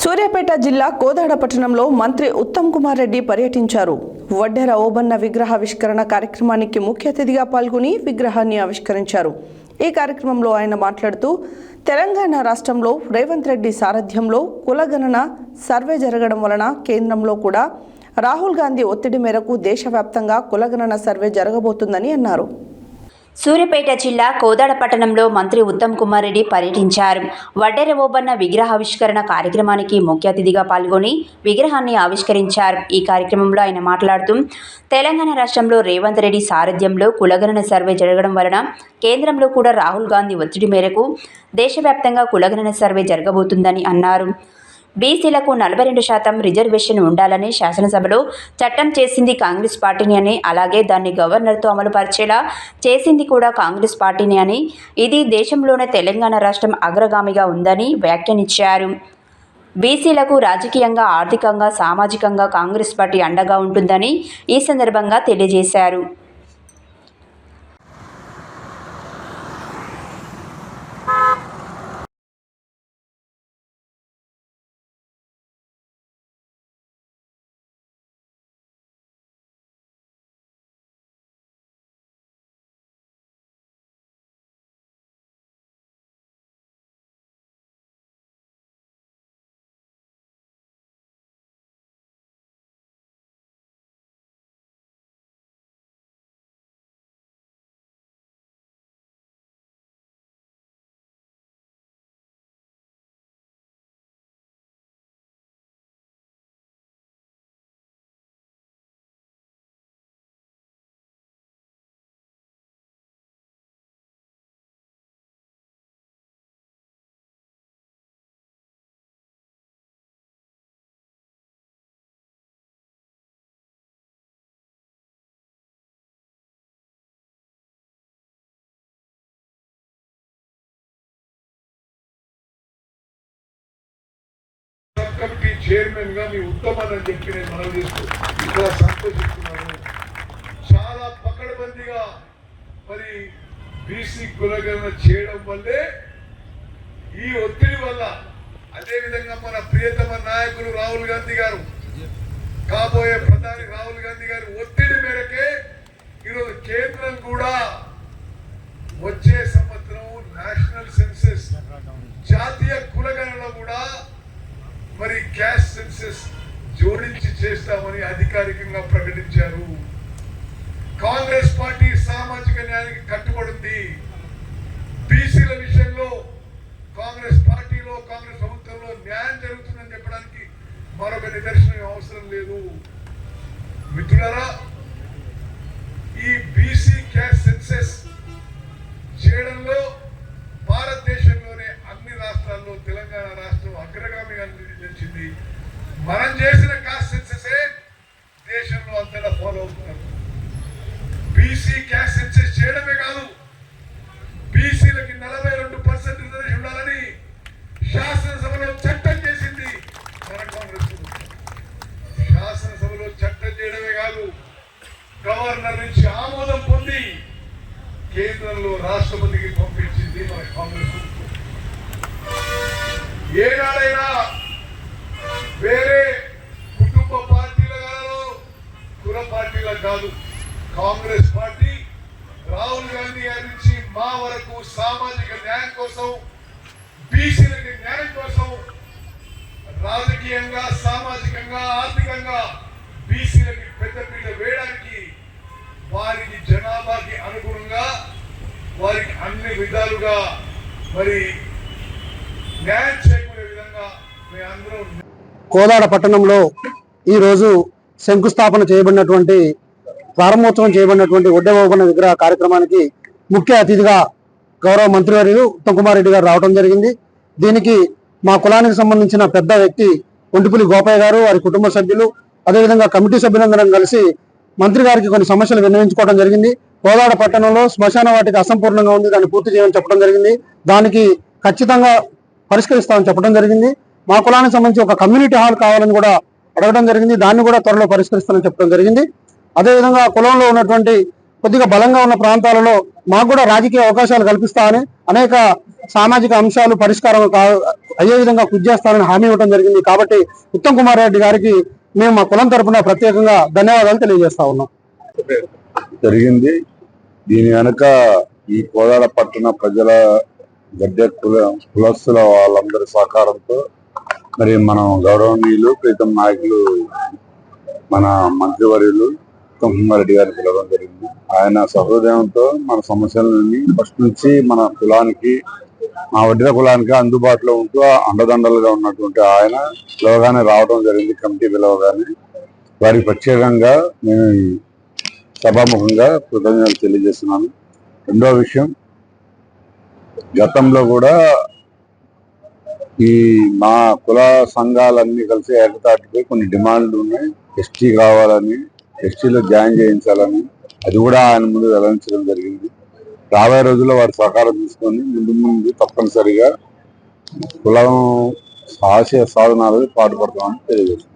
సూర్యాపేట జిల్లా కోదాడ పట్టణంలో మంత్రి ఉత్తమ్ కుమార్ రెడ్డి పర్యటించారు. వడ్డెర ఓబన్న విగ్రహావిష్కరణ కార్యక్రమానికి ముఖ్య అతిథిగా పాల్గొని విగ్రహాన్ని ఆవిష్కరించారు. ఈ కార్యక్రమంలో ఆయన మాట్లాడుతూ తెలంగాణ రాష్ట్రంలో రేవంత్ రెడ్డి సారథ్యంలో కులగణన సర్వే జరగడం వలన కేంద్రంలో కూడా రాహుల్ గాంధీ ఒత్తిడి మేరకు దేశవ్యాప్తంగా కులగణన సర్వే జరగబోతుందని అన్నారు. సూర్యాపేట జిల్లా కోదాడ పట్టణంలో మంత్రి ఉత్తమ్ కుమార్ రెడ్డి పర్యటించారు. వడ్డెర ఓబన్న విగ్రహావిష్కరణ కార్యక్రమానికి ముఖ్య అతిథిగా పాల్గొని విగ్రహాన్ని ఆవిష్కరించారు. ఈ కార్యక్రమంలో ఆయన మాట్లాడుతూ తెలంగాణ రాష్ట్రంలో రేవంత్ రెడ్డి సారథ్యంలో కులగణన సర్వే జరగడం వలన కేంద్రంలో కూడా రాహుల్ గాంధీ ఒత్తిడి మేరకు దేశవ్యాప్తంగా కులగణన సర్వే జరగబోతుందని అన్నారు. బీసీలకు నలభై రెండు శాతం రిజర్వేషన్ ఉండాలని శాసనసభలో చట్టం చేసింది కాంగ్రెస్ పార్టీని అని అలాగే దాన్ని గవర్నర్తో అమలు పరిచేలా చేసింది కూడా కాంగ్రెస్ పార్టీని అని. ఇది దేశంలోనే తెలంగాణ రాష్ట్రం అగ్రగామిగా ఉందని వ్యాఖ్యానించారు. బీసీలకు రాజకీయంగా ఆర్థికంగా సామాజికంగా కాంగ్రెస్ పార్టీ అండగా ఉంటుందని ఈ సందర్భంగా తెలియజేశారు. సబ్ కమిటీ చైర్మన్గా మీ ఉత్తమన్ అని చెప్పి నేను మనం చేస్తూ ఇక్కడ సంతోషిస్తున్నాను. చాలా పకడబందిగా మరి బీసీ కులగణన చేయడం వల్లే ఈ ఒత్తిడి వల్ల అదే విధంగా మన ప్రియతమ నాయకులు రాహుల్ గాంధీ గారు కాబోయే ప్రధాని రాహుల్ గాంధీ గారి ఒత్తిడి మేరకే ఈరోజు కేంద్రం కూడా వచ్చే క్యాష్ జోడించి చేస్తామని అధికారికంగా ప్రకటించారు. కాంగ్రెస్ పార్టీ సామాజిక న్యాయానికి కట్టుబడింది బీసీల విషయంలో కాంగ్రెస్ పార్టీలో కాంగ్రెస్ ప్రభుత్వంలో న్యాయం జరుగుతుందని చెప్పడానికి మరొక నిదర్శనం అవసరం లేదు. మిత్రులరా ఈ బీసీ క్యాష్ సెన్సెస్ చేయడంలో భారతదేశంలోనే అన్ని రాష్ట్రాల్లో తెలంగాణ రాష్ట్రం అగ్రగామిగా నిలిచింది మనం చేసిన కాస్ట్ సెన్సెసే దేశంలో అంతటా ఫాలో అవుతున్నారు బీసీ క్యాష్ సెన్సెస్ చేయడమే కాదు బీసీలకి నలభై రెండు పర్సెంట్ రిజర్వేషన్ ఉండాలని శాసనసభలో చట్టం చేసింది మన కాంగ్రెస్ ప్రభుత్వం శాసనసభలో చట్టం చేయడమే కాదు గవర్నర్ నుంచి ఆమోదం పొంది కేంద్రంలో రాష్ట్రపతికి పంపించింది మన కాంగ్రెస్ ఏనాడైనా వేరే కుటుంబ పార్టీలలో కుల పార్టీల కాదు కాంగ్రెస్ పార్టీ రాహుల్ గాంధీ గారి నుంచి మా వరకు సామాజిక న్యాయం కోసం బీసీలకి న్యాయం కోసం రాజకీయంగా సామాజికంగా ఆర్థికంగా బీసీలకి పెద్దపీట వేయడానికి వారికి జనాభాకి అనుగుణంగా వారికి అన్ని విధాలుగా మరి న్యాయం చేకూరే విధంగా మేమందరం కోదాడ పట్టణంలో ఈరోజు శంకుస్థాపన చేయబడినటువంటి ప్రారంభోత్సవం చేయబడినటువంటి ఒడ్డెబోబన్న విగ్రహ కార్యక్రమానికి ముఖ్య అతిథిగా గౌరవ మంత్రివర్యులు ఉత్తమ్ కుమార్ రెడ్డి గారు రావడం జరిగింది. దీనికి మా కులానికి సంబంధించిన పెద్ద వ్యక్తి ఒంటిపులి గోపయ్య గారు వారి కుటుంబ సభ్యులు అదేవిధంగా కమిటీ సభ్యులందరం కలిసి మంత్రి గారికి కొన్ని సమస్యలు విన్నవించుకోవడం జరిగింది. కోదాడ పట్టణంలో శ్మశాన వాటికి అసంపూర్ణంగా ఉంది. దాన్ని పూర్తి చేయమని చెప్పడం జరిగింది. దానికి ఖచ్చితంగా పరిష్కరిస్తామని చెప్పడం జరిగింది. మా కులానికి సంబంధించి ఒక కమ్యూనిటీ హాల్ కావాలని కూడా అడగడం జరిగింది. దాన్ని కూడా త్వరలో పరిష్కరిస్తామని చెప్పడం జరిగింది. అదేవిధంగా కులంలో ఉన్నటువంటి కొద్దిగా బలంగా ఉన్న ప్రాంతాలలో మాకు కూడా రాజకీయ అవకాశాలు కల్పిస్తామని అనేక సామాజిక అంశాలు పరిష్కారం కా- అయ్యే విధంగా కృషి చేస్తానని హామీ ఇవ్వడం జరిగింది. కాబట్టి ఉత్తమ్ కుమార్ రెడ్డి గారికి మేము మా కులం తరఫున ప్రత్యేకంగా ధన్యవాదాలు తెలియజేస్తా ఉన్నాం. జరిగింది. దీని వెనక ఈ కోదాడ పట్టణ ప్రజల గడ్డ కులస్తుల వాళ్ళందరి సహకారంతో మరి మనం గౌరవనీయులు ప్రీతం నాయకులు మన మంత్రివర్యులు ఉత్తమ్ కుమార్ గారిని పిలవడం జరిగింది. ఆయన సహృదయంతో మన సమస్యలని ఫస్ట్ నుంచి మన కులానికి మా వడ్డీల కులానికి అందుబాటులో ఉంటూ అండదండలుగా ఉన్నటువంటి ఆయన పిలవగానే రావడం జరిగింది కమిటీ పిలవగానే. వారికి ప్రత్యేకంగా నేను సభాముఖంగా కృతజ్ఞతలు తెలియజేస్తున్నాను. రెండో విషయం గతంలో కూడా ఈ మా కుల సంఘాలన్నీ కలిసి ఏకతాటిపై కొన్ని డిమాండ్లు ఉన్నాయి. ఎస్టీ కావాలని ఎస్టీలో జాయిన్ చేయించాలని. అది కూడా ఆయన ముందు వెల్లడించడం జరిగింది. రాబోయే రోజుల్లో వారి సహకారం తీసుకొని ముందు ముందు తప్పనిసరిగా కులం ఆశయ సాధనాలు పాటుపడతామని తెలియజేస్తుంది